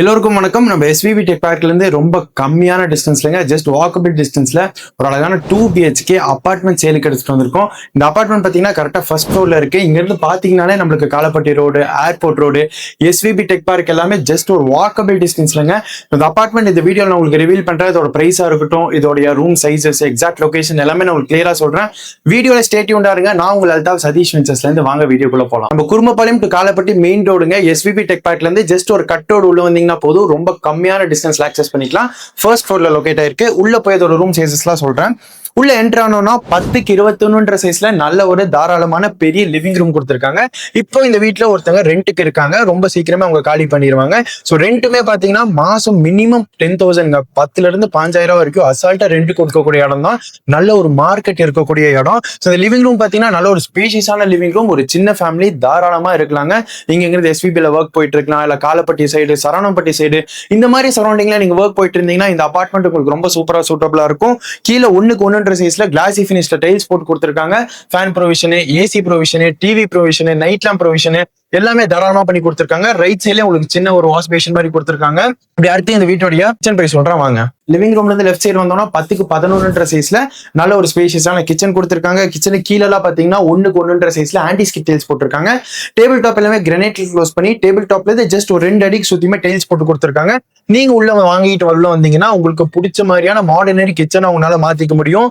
எல்லோருக்கும் வணக்கம். நம்ம எஸ்விபி டெக் பார்க்லேருந்து ரொம்ப கம்மியான டிஸ்டன்ஸ்லங்க ஜஸ்ட் வாக்கபிள் டிஸ்டன்ஸில் ஒரு அழகான டூ பிஹெச்கே அப்பார்ட்மெண்ட் சேலுக்கு எடுத்துகிட்டு வந்திருக்கோம். இந்த அபார்ட்மெண்ட் பார்த்தீங்கன்னா கரெக்டாக ஃபர்ஸ்ட் ஃப்ளோரில் இருக்குது இங்கேருந்து பார்த்தீங்கன்னாலே நம்மளுக்கு Kalapatti road airport road SVP tech park எல்லாமே ஜஸ்ட் ஒரு வாக்கபிள் டிஸ்டன்ஸ்லங்க இந்த அபார்ட்மெண்ட் இந்த வீடியோ நான் உங்களுக்கு ரிவீல் பண்ணுறேன் இதோட ப்ரைஸாக இருக்கட்டும் இதோடைய ரூம் சைஸஸ் எக்ஸாக்ட் லொகேஷன் எல்லாமே நான் உங்களுக்கு கிளியரா சொல்கிறேன் வீடியோவில் ஸ்டேட்யூண்டா இருங்க. நான் உங்கள் அல்தாப் சதீஷ் வெஞ்சர்ஸ்லேருந்து வாங்க வீடியோக்குள்ளே போகலாம் நம்ம குருமபாளையம் டு காலப்பட்டி மெயின் ரோடுங்க எஸ்விபி டெக் பார்க்லேருந்து ஜஸ்ட் ஒரு கட்டோடு உள்ள வந்தீங்கன்னா போதும். ரொம்ப கம்மியான டிஸ்டன்ஸ்ல ஆக்சஸ் பண்ணிக்கலாம். ஃபர்ஸ்ட் ஃப்ளோர்ல லொகேட் ஆயிருக்கு. உள்ள போய் அதோட ரூம் சைசஸ்லாம் சொல்றேன். உள்ள என்ட்ரு ஆனோம்னா பத்துக்கு இருபத்தொன்னுன்ற சைஸ்ல நல்ல ஒரு தாராளமான பெரிய லிவிங் ரூம் கொடுத்துருக்காங்க. இப்போ இந்த வீட்ல ஒருத்தவங்க ரெண்ட்டுக்கு இருக்காங்க. ரொம்ப சீக்கிரமே அவங்க காலி பண்ணிடுவாங்க ஸோ ரெண்ட்டுமே பாத்தீங்கன்னா மாசம் மினிமம் டென் தௌசண்ட் பத்துல இருந்து பாஞ்சாயிரம் வரைக்கும் அசால்ட்டா ரெண்ட் கொடுக்கக்கூடிய இடம் தான். நல்ல ஒரு மார்க்கெட் இருக்கக்கூடிய இடம். ஸோ இந்த லிவிங் ரூம் பாத்தீங்கன்னா நல்ல ஒரு ஸ்பேஷியஸான லிவிங் ரூம் ஒரு சின்ன ஃபேமிலி தாராளமா இருக்கலாங்க. நீங்க எங்கிறது எஸ்பிபியில் ஒர்க் போயிட்டு இருக்கலாம் இல்லை காலப்பட்டி சைடு சரவணம்பட்டி சைடு இந்த மாதிரி சரௌண்டிங்ல நீங்க ஒர்க் போயிட்டு இருந்தீங்கன்னா இந்த அபார்ட்மெண்ட் உங்களுக்கு ரொம்ப சூப்பராக சூட்டபிளா இருக்கும். கீழே ஒண்ணுக்கு ஒன்றுன்ற சைஸ்ல கிளாசி ஃபினிஷ்ல டைல்ஸ் போட்டு கொடுத்துருக்காங்க. Fan provision AC provision TV provision night lamp provision எல்லாமே தாராளமா பண்ணி கொடுத்துருக்காங்க. ரைட் சைட்ல உங்களுக்கு சின்ன ஒரு வாஷ் பேஷன் மாதிரி கொடுத்துருக்காங்க. இப்படி அடுத்து இந்த வீட்டோடைய கிச்சன் பிரைஸ் சொல்றேன் வாங்க. லிவிங் ரூம்ல இருந்து லெஃப்ட் சைடு வந்தோம்னா பத்துக்கு பதினொன்றுன்ற சைஸ்ல நல்ல ஒரு ஸ்பேஷியஸான கிச்சன் கொடுத்துருக்காங்க. கிச்சனு கீழே எல்லாம் பாத்தீங்கன்னா ஒண்ணுக்கு ஒன்றுன்ற சைஸ்ல ஆன்டி ஸ்கிட் டைல்ஸ் போட்டிருக்காங்க. டேபிள் டாப் எல்லாமே கிரனைட் க்ளோஸ் பண்ணி டேபிள் டாப்ல இருந்து ஜஸ்ட் ஒரு ரெண்டு அடிக்கு சுத்தியுமே டைல்ஸ் போட்டு கொடுத்துருக்காங்க. நீங்க உள்ள வாங்கிட்டு உள்ள வந்தீங்கன்னா உங்களுக்கு பிடிச்ச மாதிரியான மாடர்னரி கிச்சனை உங்களால மாத்திக்க முடியும்.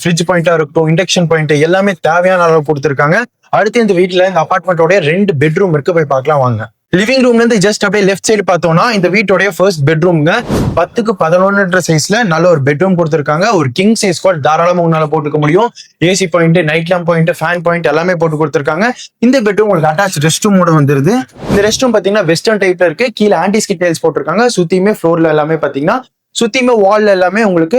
ஃப்ரிட்ஜ் பாயிண்டா இருக்கட்டும் இண்டக்ஷன் பாயிண்ட் எல்லாமே தேவையான அளவு கொடுத்துருக்காங்க. அடுத்து இந்த வீட்டுல இந்த அபார்ட்மெண்ட்டோட ரெண்டு பெட்ரூம் இருக்கு போய் பார்க்கலாம் வாங்க. லிவிங் ரூம்ல இருந்து ஜஸ்ட் அப்படியே லெஃப்ட் சைடு பார்த்தோம்னா இந்த வீட்டோடைய ஃபர்ஸ்ட் பெட்ரூம்ங்க பத்துக்கு பதினொன்னுன்ற சைஸ்ல நல்ல ஒரு பெட்ரூம் கொடுத்துருக்காங்க. ஒரு கிங் சைஸ் கோட் தாராளமா உங்களால போட்டுக்க முடியும். AC point night lamp point fan point எல்லாமே போட்டு கொடுத்துருக்காங்க. இந்த பெட்ரூம் உங்களுக்கு அட்டாச் ரெஸ்ட் ரூமோட வந்துருது. இந்த ரெஸ்ட் ரூம் பாத்தீங்கன்னா வெஸ்டர்ன் டைப்ல இருக்கு. கீழே ஆன்டி ஸ்கிட் டைல்ஸ் போட்டிருக்காங்க. சுத்தியுமே ஃப்ளோர்ல எல்லாமே பாத்தீங்கன்னா சுத்தியுமே வால்ல எல்லாமே உங்களுக்கு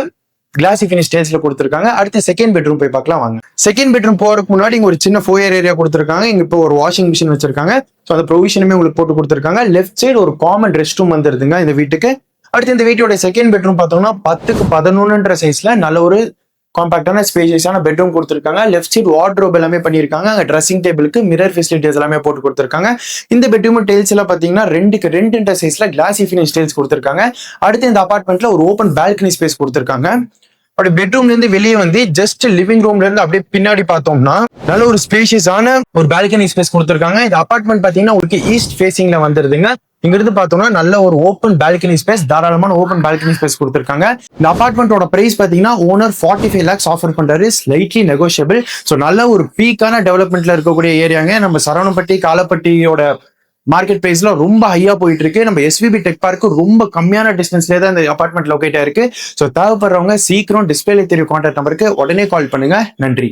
கிளாசி ஃபினிஷ் டைல்ஸ்ல கொடுத்துருக்காங்க. அடுத்து செகண்ட் பெட்ரூம் போய் பார்க்கலாம் வாங்க. செகண்ட் பெட்ரூம் போறதுக்கு முன்னாடி இங்க ஒரு சின்ன ஃபோயர் ஏரியா கொடுத்துருக்காங்க. இங்க இப்போ ஒரு வாஷிங் மிஷின் வச்சிருக்காங்க. ஸோ அந்த ப்ரொவிஷனுமே உங்களுக்கு போட்டு கொடுத்துருக்காங்க. லெஃப்ட் சைடு ஒரு காமன் ரெஸ்ட் ரூம் வந்துருதுங்க இந்த வீட்டுக்கு. அடுத்து இந்த வீட்டோட செகண்ட் பெட்ரூம் பார்த்தோம்னா பத்துக்கு பதினொன்றுன்ற சைஸ்ல நல்ல ஒரு காம்பாக்டான ஸ்பேசியஸான பெட்ரூம் கொடுத்துருக்காங்க. லெஃப்ட் சைடு வார்ட்ரோப் எல்லாமே பண்ணியிருக்காங்க. அங்கே ட்ரெஸ்ஸிங் டேபிளுக்கு மிரர் ஃபெசிலிட்டிஸ் எல்லாமே போட்டு கொடுத்துருக்காங்க. இந்த பெட்ரூம் டைல்ஸ் எல்லாம் பார்த்தீங்கன்னா ரெண்டுக்கு ரெண்டு சைஸ்ல கிளாசி ஃபினிஷ் டைல்ஸ் கொடுத்துருக்காங்க. அடுத்து இந்த அபார்ட்மெண்ட்ல ஒரு ஓப்பன் பால்கனி ஸ்பேஸ் கொடுத்துருக்காங்க. அப்படி பெட்ரூம்ல இருந்து வெளியே வந்து ஜஸ்ட் லிவிங் ரூம்ல இருந்து அப்படியே பின்னாடி பார்த்தோம்னா நல்ல ஒரு ஸ்பேஷியஸான ஒரு பால்கனி ஸ்பேஸ் கொடுத்துருக்காங்க. இந்த அப்பார்ட்மெண்ட் பாத்தீங்கன்னா உங்களுக்கு ஈஸ்ட் ஃபேசிங்ல வந்துருதுங்க. இங்கிருந்து பார்த்தோம்னா நல்ல ஒரு ஓப்பன் பால்கனி ஸ்பேஸ் தாராளமான ஓப்பன் பால்கனி ஸ்பேஸ் கொடுத்துருக்காங்க. இந்த அபார்ட்மெண்ட்டோட பிரைஸ் பார்த்தீங்கன்னா owner forty five lakhs offer பண்றாரு. ஸ்லைட்லி நெகோஷியபிள் ஸோ நல்ல ஒரு பீக்கான டெவலப்மெண்ட்ல இருக்கக்கூடிய ஏரியாங்க நம்ம சரவணப்பட்டி காலப்பட்டியோட மார்க்கெட் பிரைஸ்ல ரொம்ப ஹையா போயிட்டு இருக்கு நம்ம எஸ்விபி டெக் பார்க்கு ரொம்ப கம்மியான டிஸ்டன்ஸ்லேயே தான் இந்த அபார்ட்மெண்ட் லொக்கேட் ஆயிருக்கு ஸோ தேவைப்படுறவங்க சீக்கிரம் டிஸ்பிளே தெரியும் கான்டாக்ட் நம்பருக்கு உடனே கால் பண்ணுங்க. நன்றி.